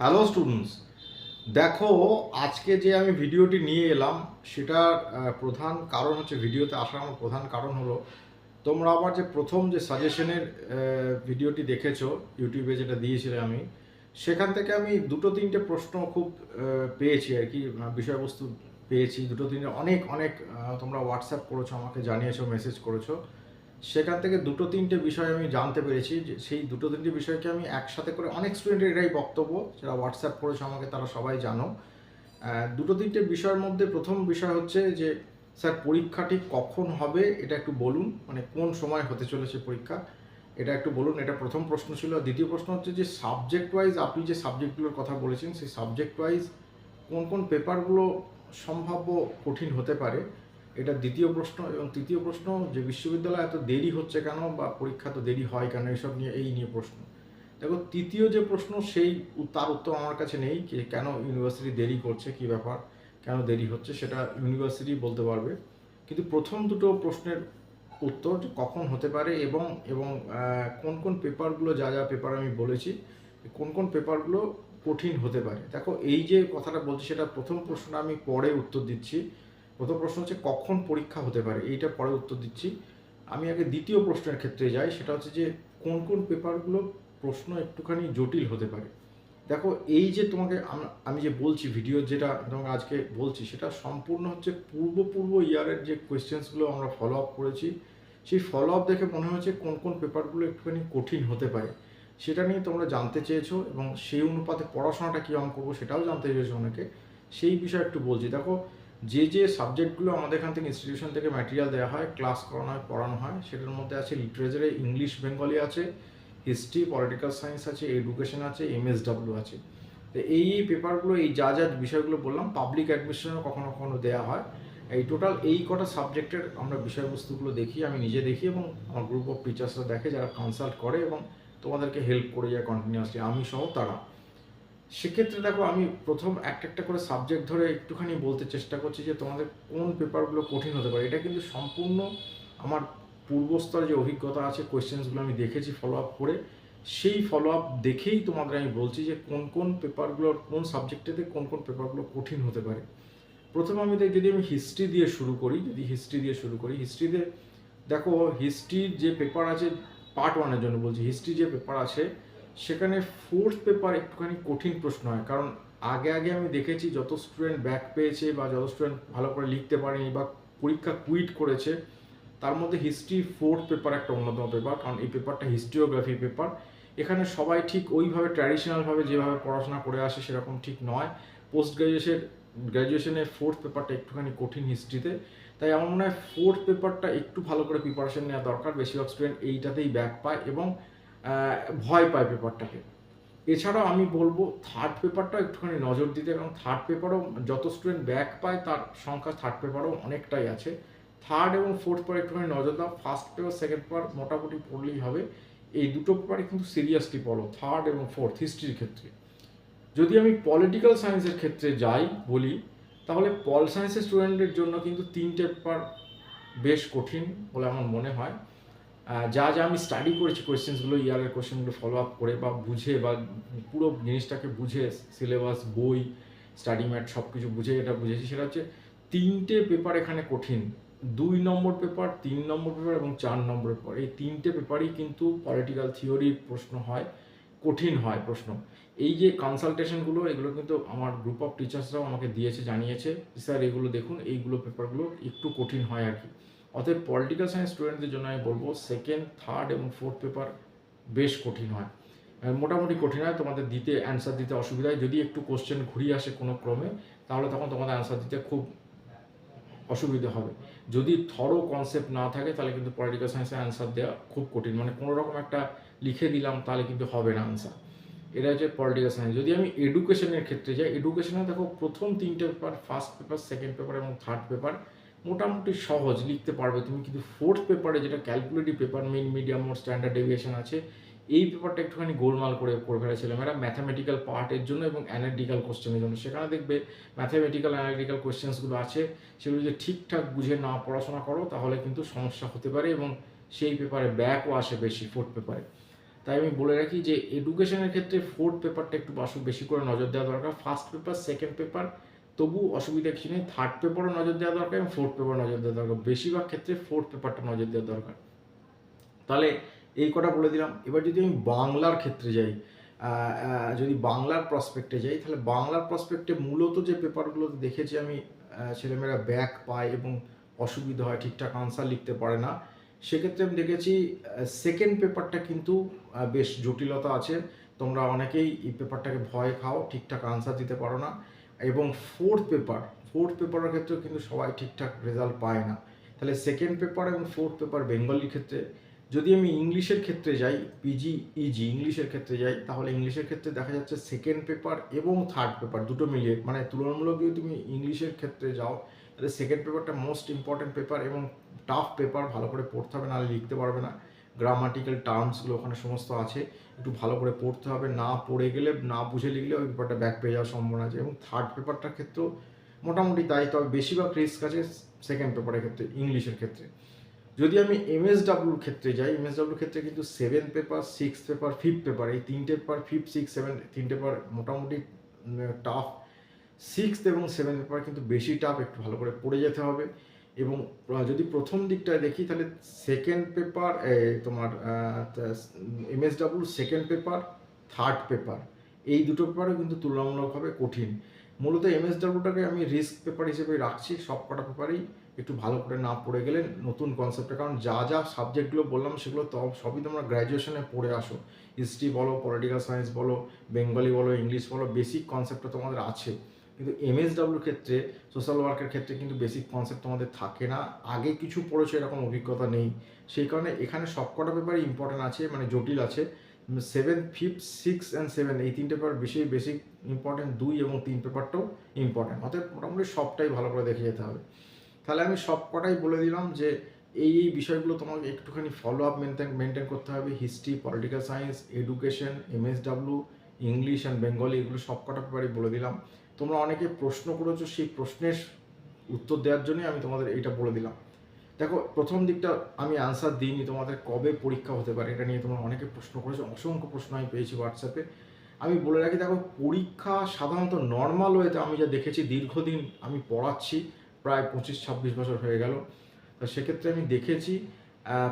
Hello students দেখো, আজকে যে আমি ভিডিওটি নিয়ে এলাম, সেটার প্রধান কারণ হচ্ছে, ভিডিওতে আসার আমার প্রধান কারণ হলো, তোমরা আমার যে প্রথম যে সাজেশনের ভিডিওটি দেখেছ, ইউটিউবে যেটা দিয়েছিলে আমি, সেখান থেকে আমি দুটো তিনটে প্রশ্ন খুব পেয়েছি আর কি বিষয়বস্তু পেয়েছি। দুটো তিনটে অনেক অনেক তোমরা হোয়াটসঅ্যাপ করেছ, আমাকে জানিয়েছো মেসেজ করেছ। সেখান থেকে দুটো তিনটে বিষয় আমি জানতে পেরেছি যে সেই দুটো তিনটে বিষয়কে আমি একসাথে করে অনেক স্টুডেন্টের এটাই বক্তব্য, যারা হোয়াটসঅ্যাপ করেছে আমাকে তারা সবাই জানো। দুটো তিনটে বিষয়ের মধ্যে প্রথম বিষয় হচ্ছে যে, স্যার পরীক্ষাটি কখন হবে এটা একটু বলুন মানে কোন সময় হতে চলেছে পরীক্ষা? এটা একটু বলুন, এটা প্রথম প্রশ্ন ছিল। দ্বিতীয় প্রশ্ন হচ্ছে যে সাবজেক্ট ওয়াইজ আপনি যে সাবজেক্টগুলোর কথা বলেছেন, সেই সাবজেক্ট ওয়াইজ কোন কোন পেপারগুলো সম্ভাব্য কঠিন হতে পারে? এটা দ্বিতীয় প্রশ্ন এবং তৃতীয় প্রশ্ন, যে বিশ্ববিদ্যালয় এত দেরি হচ্ছে কেন বা পরীক্ষা তো দেরি হয় কেন এইসব নিয়ে, এই নিয়ে প্রশ্ন। দেখো, তৃতীয় যে প্রশ্ন, সেই তার উত্তর আমার কাছে নেই যে কেন ইউনিভার্সিটি দেরি করছে, কি ব্যাপার, কেন দেরি হচ্ছে, সেটা ইউনিভার্সিটি বলতে পারবে। কিন্তু প্রথম দুটো প্রশ্নের উত্তর কখন হতে পারে এবং এবং কোন কোন পেপারগুলো, যা যা পেপার আমি বলেছি কোন কোন পেপারগুলো কঠিন হতে পারে। দেখো, এই যে কথাটা বলছি, সেটা প্রথম প্রশ্নটা আমি পরে উত্তর দিচ্ছি। প্রথম প্রশ্ন হচ্ছে, কখন পরীক্ষা হতে পারে? এইটা পরে উত্তর দিচ্ছি। আমি আগে দ্বিতীয় প্রশ্নের ক্ষেত্রে যাই, সেটা হচ্ছে যে, কোন কোন পেপারগুলো প্রশ্ন একটুখানি জটিল হতে পারে? দেখো, এই যে তোমাকে আমি যে বলছি, ভিডিও যেটা তোমাকে আজকে বলছি, সেটা সম্পূর্ণ হচ্ছে পূর্ব পূর্ব ইয়ারের যে কোয়েশ্চেন্সগুলো আমরা ফলো আপ করেছি, সেই ফলো আপ দেখে মনে হয়েছে কোন কোন পেপারগুলো একটুখানি কঠিন হতে পারে। সেটা নিয়ে তোমরা জানতে চেয়েছো এবং সেই অনুপাতে পড়াশোনাটা কীরকম করব সেটাও জানতে চেয়েছো অনেকে। সেই বিষয়ে একটু বলছি। দেখো যে যে সাবজেক্টগুলো আমাদের এখান থেকে ইনস্টিটিউশন থেকে ম্যাটেরিয়াল দেওয়া হয় ক্লাস করানো হয়, পড়ানো হয় সেটার মধ্যে আছে লিটারেচারে ইংলিশ বেঙ্গলি আছে হিস্ট্রি পলিটিক্যাল সায়েন্স আছে এডুকেশন আছে এমএসডাব্লিউ আছে। তো এই পেপারগুলো এই যা যা বিষয়গুলো বললাম পাবলিক অ্যাডমিশনও কখনো কখনো দেওয়া হয়। এই টোটাল এই কটা সাবজেক্টের আমরা বিষয়বস্তুগুলো দেখি, আমি নিজে দেখি এবং আমার গ্রুপ অফ টিচার্সরা দেখে, যারা কনসাল্ট করে এবং তোমাদেরকে হেল্প করে যায় কন্টিনিউয়াসলি আমি সহ তারা। সেক্ষেত্রে দেখো, আমি প্রথম একটা একটা করে সাবজেক্ট ধরে একটুখানি বলতে চেষ্টা করছি যে তোমাদের কোন পেপারগুলো কঠিন হতে পারে। এটা কিন্তু সম্পূর্ণ আমার পূর্বস্তর যে অভিজ্ঞতা আছে কোয়েশ্চেন্সগুলো আমি দেখেছি ফলো আপ করে, সেই ফলো আপ দেখেই তোমাদের আমি বলছি যে কোন কোন পেপারগুলোর কোন সাবজেক্টেতে কোন কোন পেপারগুলো কঠিন হতে পারে। প্রথমে আমি যদি আমি হিস্ট্রি দিয়ে শুরু করি, যদি হিস্ট্রি দিয়ে শুরু করি হিস্ট্রিতে দেখো হিস্ট্রির যে পেপার আছে পার্ট ওয়ানের জন্য বলছি হিস্ট্রি যে পেপার আছে সেখানে ফোর্থ পেপার একটুখানি কঠিন প্রশ্ন হয়। কারণ আগে আগে আমি দেখেছি যত স্টুডেন্ট ব্যাক পেয়েছে বা যত স্টুডেন্ট ভালো করে লিখতে পারেনি বা পরীক্ষা কুইট করেছে, তার মধ্যে হিস্ট্রি ফোর্থ পেপার একটা অন্যতম পেপার কারণ এই পেপারটা হিস্ট্রিওগ্রাফি পেপার এখানে সবাই ঠিক ওইভাবে ট্র্যাডিশনালভাবে যেভাবে পড়াশোনা করে আসে সেরকম ঠিক নয়। পোস্ট গ্রাজুয়েশন গ্র্যাজুয়েশনের ফোর্থ পেপারটা একটুখানি কঠিন হিস্ট্রিতে তাই আমার মনে হয় ফোর্থ পেপারটা একটু ভালো করে প্রিপারেশন নেওয়া দরকার। বেশিরভাগ স্টুডেন্ট এইটাতেই ব্যাক পায় এবং ভয় পায় পেপারটাকে। এছাড়াও আমি বলব থার্ড পেপারটাও একটুখানি নজর দিতে কারণ থার্ড পেপারও যত স্টুডেন্ট ব্যাক পায়, তার সংখ্যা থার্ড পেপারও অনেকটাই আছে। থার্ড এবং ফোর্থ পেপার একটুখানি নজর দাও ফার্স্ট পেপার সেকেন্ড পেপার মোটামুটি পড়লেই হবে। এই দুটো পেপারে কিন্তু সিরিয়াসলি পড়ো থার্ড এবং ফোর্থ হিস্ট্রির ক্ষেত্রে। যদি আমি পলিটিক্যাল সায়েন্সের ক্ষেত্রে যাই, বলি, তাহলে পল সায়েন্সের স্টুডেন্টের জন্য কিন্তু তিনটে পেপার বেশ কঠিন বলে আমার মনে হয়। যা যা আমি স্টাডি করেছি কোয়েশ্চেন্সগুলো ইয়ারের কোয়েশ্চেনগুলো ফলো আপ করে বা বুঝে বা পুরো জিনিসটাকে বুঝে সিলেবাস বই স্টাডি ম্যাট সব কিছু বুঝে এটা বুঝেছি। সেটা হচ্ছে তিনটে পেপার এখানে কঠিন। দুই নম্বর পেপার তিন নম্বর পেপার এবং চার নম্বর পেপার এই তিনটে পেপারই কিন্তু পলিটিক্যাল থিওরির প্রশ্ন হয়, কঠিন হয় প্রশ্ন। এই যে কনসালটেশনগুলো এগুলো কিন্তু আমার গ্রুপ অফ টিচার্সরাও আমাকে দিয়েছে, জানিয়েছে স্যার এগুলো দেখুন, এইগুলো পেপারগুলো একটু কঠিন হয় আর কি। অতএব পলিটিক্যাল সায়েন্স স্টুডেন্টদের জন্য আমি বলব সেকেন্ড থার্ড এবং ফোর্থ পেপার বেশ কঠিন হয়। মোটামুটি কঠিন হয়, তোমাদের দিতে অ্যান্সার দিতে অসুবিধা হয়। যদি একটু কোশ্চেন ঘুরিয়ে আসে কোনো ক্রমে, তাহলে তখন তোমাদের অ্যান্সার দিতে খুব অসুবিধা হবে। যদি থরো কনসেপ্ট না থাকে, তাহলে কিন্তু পলিটিক্যাল সায়েন্সে অ্যান্সার দেওয়া খুব কঠিন। মানে কোনো রকম একটা লিখে দিলাম, তাহলে কিন্তু হবে না অ্যান্সার এটা হচ্ছে পলিটিক্যাল সায়েন্স যদি আমি এডুকেশনের ক্ষেত্রে যাই এডুকেশনে দেখো প্রথম তিনটে paper first paper second paper এবং থার্ড পেপার মোটামুটি সহজ, লিখতে পারবে। তুমি কিন্তু ফোর্থ পেপারে যেটা calculative paper mean medium or standard deviation আছে, এই পেপারটা একটুখানি গোলমাল করে করে ফেলেছিলাম এরা ম্যাথামেটিক্যাল পার্টের জন্য এবং অ্যানালিটিক্যাল কোশ্চেনের জন্য। সেখানে দেখবে ম্যাথামেটিক্যাল অ্যানালিটিক্যাল কোশ্চেন্সগুলো আছে। সেগুলো যদি ঠিকঠাক বুঝে না পড়াশোনা করো, তাহলে কিন্তু সমস্যা হতে পারে এবং সেই পেপারে ব্যাকও আসে বেশি ফোর্থ পেপারে তাই আমি বলে রাখি যে এডুকেশনের ক্ষেত্রে ফোর্থ পেপারটা একটু বাসু বেশি করে নজর দেওয়া দরকার। ফার্স্ট পেপার সেকেন্ড পেপার তবু অসুবিধা কিছু নেই। থার্ড পেপারও নজর দেওয়া দরকার এবং ফোর্থ পেপার নজর দেওয়া দরকার। বেশিরভাগ ক্ষেত্রে ফোর্থ পেপারটা নজর দেওয়া দরকার। তাহলে এই কটা বলে দিলাম। এবার যদি আমি বাংলার ক্ষেত্রে যাই যদি বাংলার প্রসপেক্টে যাই, তাহলে বাংলার প্রসপেক্টে মূলত যে পেপারগুলো দেখেছি আমি ছেলেমেয়েরা ব্যাক পায় এবং অসুবিধা হয়, ঠিকঠাক আনসার লিখতে পারে না, সেক্ষেত্রে আমি দেখেছি সেকেন্ড পেপারটা কিন্তু বেশ জটিলতা আছে। তোমরা অনেকেই এই পেপারটাকে ভয় খাও, ঠিকঠাক আনসার দিতে পারো না। এবং ফোর্থ পেপার ফোর্থ পেপারের ক্ষেত্রেও কিন্তু সবাই ঠিকঠাক রেজাল্ট পায় না। তাহলে সেকেন্ড পেপার এবং ফোর্থ পেপার বেঙ্গলির ক্ষেত্রে, যদি আমি ইংলিশের ক্ষেত্রে যাই পিজি ইজি ইংলিশের ক্ষেত্রে যাই, তাহলে ইংলিশের ক্ষেত্রে দেখা যাচ্ছে সেকেন্ড পেপার এবং থার্ড পেপার দুটো মিলিয়ে মানে তুলনামূলক যদি তুমি ইংলিশের ক্ষেত্রে যাও, তাহলে সেকেন্ড পেপারটা মোস্ট ইম্পর্ট্যান্ট পেপার এবং টাফ পেপার ভালো করে পড়তে হবে, নাহলে লিখতে পারবে না। গ্রামাটিক্যাল টার্মসগুলো ওখানে সমস্ত আছে। একটু ভালো করে পড়তে হবে, না পড়ে গেলে, না বুঝে লিখলে ওই পেপারটা ব্যাক পেয়ে যাওয়ার সম্ভাবনা আছে। এবং থার্ড পেপারটার ক্ষেত্রেও মোটামুটি তাই, তবে বেশিরভাগ রিস্ক আছে সেকেন্ড পেপারের ক্ষেত্রে ইংলিশের ক্ষেত্রে। যদি আমি এমএসডাব্লিউর ক্ষেত্রে যাই এমএসডাব্লিউর ক্ষেত্রে কিন্তু seven paper six paper fifth paper এই তিনটে পেপার ফিফথ সিক্স সেভেন তিনটে পেপার মোটামুটি টাফ সিক্সথ এবং সেভেন পেপার কিন্তু বেশি টাফ একটু ভালো করে পড়ে যেতে হবে। এবং যদি প্রথম দিকটায় দেখি, তাহলে সেকেন্ড পেপার তোমার MSW second paper third paper এই দুটো পেপারও কিন্তু তুলনামূলকভাবে কঠিন। মূলত এমএসডাব্লিউটাকে আমি রিস্ক পেপার হিসেবে রাখছি সব কটা পেপারই একটু ভালো করে না পড়ে গেলে নতুন কনসেপ্টে কারণ যা যা সাবজেক্টগুলো বললাম, সেগুলো তো সবই তোমরা গ্র্যাজুয়েশনে পড়ে আসো। হিস্ট্রি বলো পলিটিক্যাল সায়েন্স বলো বেঙ্গলি বলো ইংলিশ বলো বেসিক কনসেপ্টটা তোমাদের আছে। কিন্তু এমএসডাব্লিউর ক্ষেত্রে সোশ্যাল ওয়ার্কের ক্ষেত্রে কিন্তু বেসিক কনসেপ্ট তোমাদের থাকে না। আগে কিছু পড়েছো, এরকম অভিজ্ঞতা নেই। সেই কারণে এখানে সবকটা পেপারই ইম্পর্টেন্ট আছে মানে জটিল আছে। Seven fifth six and seven এই তিনটে পেপার বেশি বেসিক ইম্পর্টেন্ট দুই এবং তিন পেপারটাও ইম্পর্টেন্ট অতএব মোটামুটি সবটাই ভালো করে দেখে যেতে হবে। তাহলে আমি সব কটাই বলে দিলাম যে, এই এই বিষয়গুলো তোমাকে একটুখানি ফলো আপ মেনটেন মেনটেন করতে হবে। History political science education MSW English and Bengali এগুলো সব কটা পেপারই বলে দিলাম। তোমরা অনেকে প্রশ্ন করেছ, সেই প্রশ্নের উত্তর দেওয়ার জন্যই আমি তোমাদের এইটা বলে দিলাম। দেখো, প্রথম দিকটা আমি আনসার দিইনি, তোমাদের কবে পরীক্ষা হতে পারে এটা নিয়ে তোমরা অনেকে প্রশ্ন করেছ, অসংখ্য প্রশ্ন আমি পেয়েছি হোয়াটসঅ্যাপে আমি বলে রাখি, দেখো, পরীক্ষা সাধারণত নর্মাল ওয়েতে আমি যা দেখেছি, দীর্ঘদিন আমি পড়াচ্ছি, প্রায় পঁচিশ ছাব্বিশ বছর হয়ে গেল। তো সেক্ষেত্রে আমি দেখেছি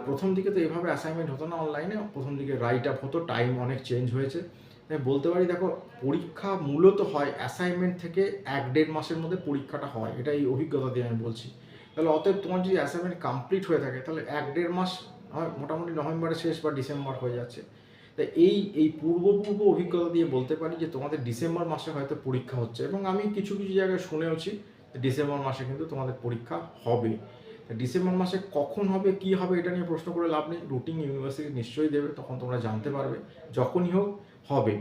প্রথম দিকে তো এভাবে অ্যাসাইনমেন্ট হতো না অনলাইনে প্রথম দিকে রাইট আপ হতো টাইম অনেক চেঞ্জ হয়েছে। তাই বলতে পারি, দেখো, পরীক্ষা মূলত হয় অ্যাসাইনমেন্ট থেকে এক দেড় মাসের মধ্যে পরীক্ষাটা হয়। এটা এই অভিজ্ঞতা দিয়ে আমি বলছি। তাহলে অতএব তোমার যদি অ্যাসাইনমেন্ট কমপ্লিট হয়ে থাকে, তাহলে এক দেড় মাস হয় মোটামুটি নভেম্বরের শেষ বা ডিসেম্বর হয়ে যাচ্ছে। তাই এই এই পূর্ব পূর্ব অভিজ্ঞতা দিয়ে বলতে পারি যে, তোমাদের ডিসেম্বর মাসে হয়তো পরীক্ষা হচ্ছে এবং আমি কিছু কিছু জায়গায় শুনেওছি ডিসেম্বর মাসে কিন্তু তোমাদের পরীক্ষা হবে। ডিসেম্বর মাসে কখন হবে, কি হবে, এটা নিয়ে প্রশ্ন করে লাভ নেই। রুটিন ইউনিভার্সিটি নিশ্চয়ই দেবে, তখন তোমরা জানতে পারবে। যখনই হোক হবে।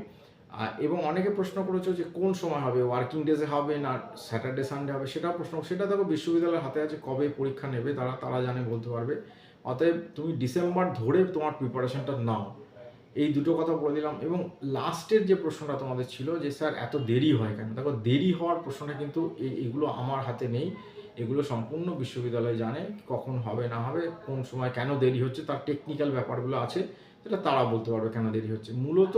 এবং অনেকে প্রশ্ন করেছ যে কোন সময় হবে? ওয়ার্কিং ডেজে হবে না স্যাটারডে সানডে হবে? সেটাও প্রশ্ন সেটা দেখো বিশ্ববিদ্যালয়ের হাতে আছে কবে পরীক্ষা নেবে, তারা তারা জানে বলতে পারবে। অতএব তুমি ডিসেম্বর ধরে তোমার প্রিপারেশনটা নাও। এই দুটো কথা বলে দিলাম। এবং লাস্টের যে প্রশ্নটা তোমাদের ছিল যে, স্যার, এত দেরি হয় কেন? দেখো, দেরি হওয়ার প্রশ্নটা কিন্তু এগুলো আমার হাতে নেই। এগুলো সম্পূর্ণ বিশ্ববিদ্যালয় জানে কখন হবে, না হবে, কোন সময় কেন দেরি হচ্ছে, তার টেকনিক্যাল ব্যাপারগুলো আছে, সেটা তারা বলতে পারবে কেন দেরি হচ্ছে। মূলত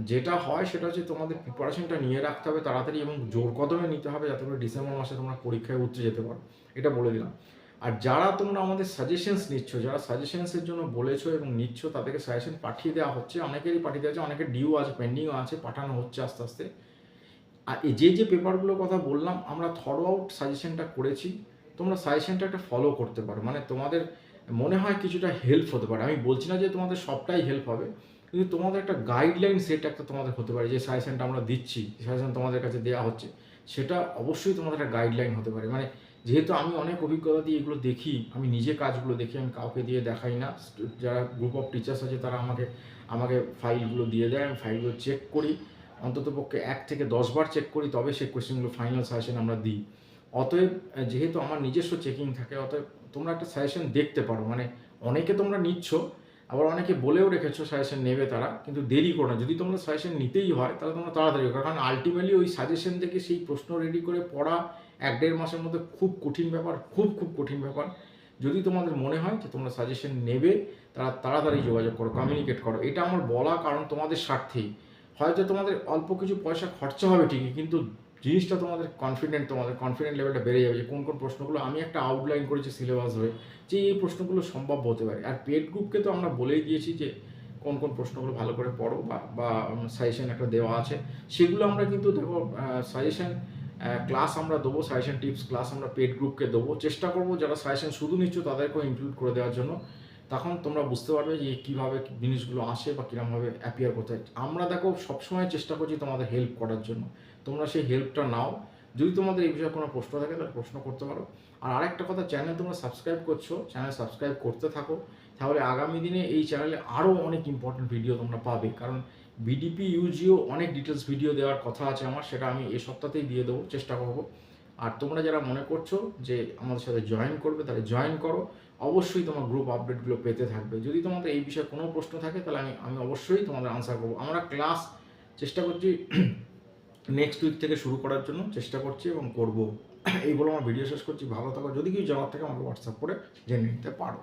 যেটা হয় সেটা হচ্ছে তোমাদের প্রিপারেশনটা নিয়ে রাখতে হবে তাড়াতাড়ি এবং জোর কদমে নিতে হবে যাতে করে ডিসেম্বর মাসে তোমরা পরীক্ষায় উঠতে যেতে পারো। এটা বলে দিলাম। আর যারা তোমরা আমাদের সাজেশনস নিচ্ছ, যারা সাজেশনসের জন্য বলেছ এবং নিচ্ছ তাদেরকে সাজেশন পাঠিয়ে দেওয়া হচ্ছে। অনেকেরই পাঠিয়ে দেওয়া হচ্ছে অনেকের ডিউ আছে পেন্ডিংও আছে, পাঠানো হচ্ছে আস্তে আস্তে। আর এই যে যে পেপারগুলোর কথা বললাম, আমরা থরো আউট সাজেশনটা করেছি। তোমরা সাজেশনটা একটা ফলো করতে পারো। মানে তোমাদের মনে হয় কিছুটা হেল্প হতে পারে। আমি বলছি না যে তোমাদের সবটাই হেল্প হবে। কিন্তু তোমাদের একটা গাইডলাইন সেট একটা তোমাদের হতে পারে, যে সাজেশনটা আমরা দিচ্ছি সাজেশন তোমাদের কাছে দেওয়া হচ্ছে, সেটা অবশ্যই তোমাদের একটা গাইডলাইন হতে পারে। মানে যেহেতু আমি অনেক অভিজ্ঞতা দিয়ে এগুলো দেখি, আমি নিজে কাজগুলো দেখি, আমি কাউকে দিয়ে দেখাই না যারা গ্রুপ অফ টিচার্স আছে তারা আমাকে আমাকে ফাইলগুলো দিয়ে দেয়, আমি ফাইলগুলো চেক করি, অন্তত পক্ষে এক থেকে দশবার চেক করি, তবে সেই কোয়েশ্চেনগুলো ফাইনাল সাজেশন আমরা দিই। অতএব যেহেতু আমার নিজস্ব চেকিং থাকে, অতএব তোমরা একটা সাজেশন দেখতে পারো মানে অনেকে তোমরা নিচ্ছ আবার অনেকে বলেও রেখেছো সাজেশন নেবে তারা, কিন্তু দেরি করো না। যদি তোমরা সাজেশন নিতেই হয়, তাহলে তোমরা তাড়াতাড়ি করো। কারণ আলটিমেটলি ওই সাজেশন থেকে সেই প্রশ্ন রেডি করে পড়া এক দেড় মাসের মধ্যে খুব কঠিন ব্যাপার, খুব খুব কঠিন ব্যাপার। যদি তোমাদের মনে হয় যে তোমরা সাজেশন নেবে, তারা তাড়াতাড়ি যোগাযোগ করো কমিউনিকেট করো। এটা আমার বলা কারণ তোমাদের স্বার্থেই। হয়তো তোমাদের অল্প কিছু পয়সা খরচা হবে ঠিকই, কিন্তু জিনিসটা তোমাদের কনফিডেন্ট তোমাদের কনফিডেন্ট লেভেলটা বেড়ে যাবে যে কোন কোন প্রশ্নগুলো আমি একটা আউটলাইন করেছি সিলেবাস হয়ে, যে এই প্রশ্নগুলো সম্ভব হতে পারে। আর পেড গ্রুপকে তো আমরা বলেই দিয়েছি যে কোন কোন প্রশ্নগুলো ভালো করে পড়ো বা বা সাজেশন একটা দেওয়া আছে। সেগুলো আমরা কিন্তু দেখো সাজেশন ক্লাস আমরা দেবো সাজেশন টিপস ক্লাস আমরা পেড গ্রুপকে দেবো। চেষ্টা করব যারা সাজেশন শুধু নিচ্ছ তাদেরকেও ইনক্লুড করে দেওয়ার জন্য। তখন তোমরা বুঝতে পারবে যে কীভাবে জিনিসগুলো আসে বা কীরকমভাবে অ্যাপিয়ার করতে হয়। আমরা দেখো সবসময় চেষ্টা করছি তোমাদের হেল্প করার জন্য। তোমরা সেই হেল্পটা নাও। যদি তোমাদের এই বিষয়ে কোনো প্রশ্ন থাকে তাহলে প্রশ্ন করতে পারো। আর আরেকটা কথা চ্যানেল তোমরা সাবস্ক্রাইব করছ চ্যানেল সাবস্ক্রাইব করতে থাকো। তাহলে আগামী দিনে এই চ্যানেলে আরও অনেক ইম্পর্টেন্ট ভিডিও তোমরা পাবে। কারণ বিডিপি ইউজিও অনেক ডিটেলস ভিডিও দেওয়ার কথা আছে আমার। সেটা আমি এই সপ্তাহতেই দিয়ে দেবো। চেষ্টা করব। আর তোমরা যারা মনে করছ যে আমাদের সাথে জয়েন করবে, তাহলে জয়েন করো। অবশ্যই তোমার গ্রুপ আপডেটগুলো পেতে থাকবে। যদি তোমাদের এই বিষয়ে কোনো প্রশ্ন থাকে, তাহলে আমি আমি অবশ্যই তোমাদের আনসার করব। আমরা ক্লাস চেষ্টা করছি নেক্সট উইক থেকে শুরু করার জন্য চেষ্টা করছি এবং করব। এইগুলো আমার ভিডিও শেষ করছি। ভালো থাকো। যদি কিছু জানার থাকে, আমাকে হোয়াটসঅ্যাপ করে জেনে নিতে পারো।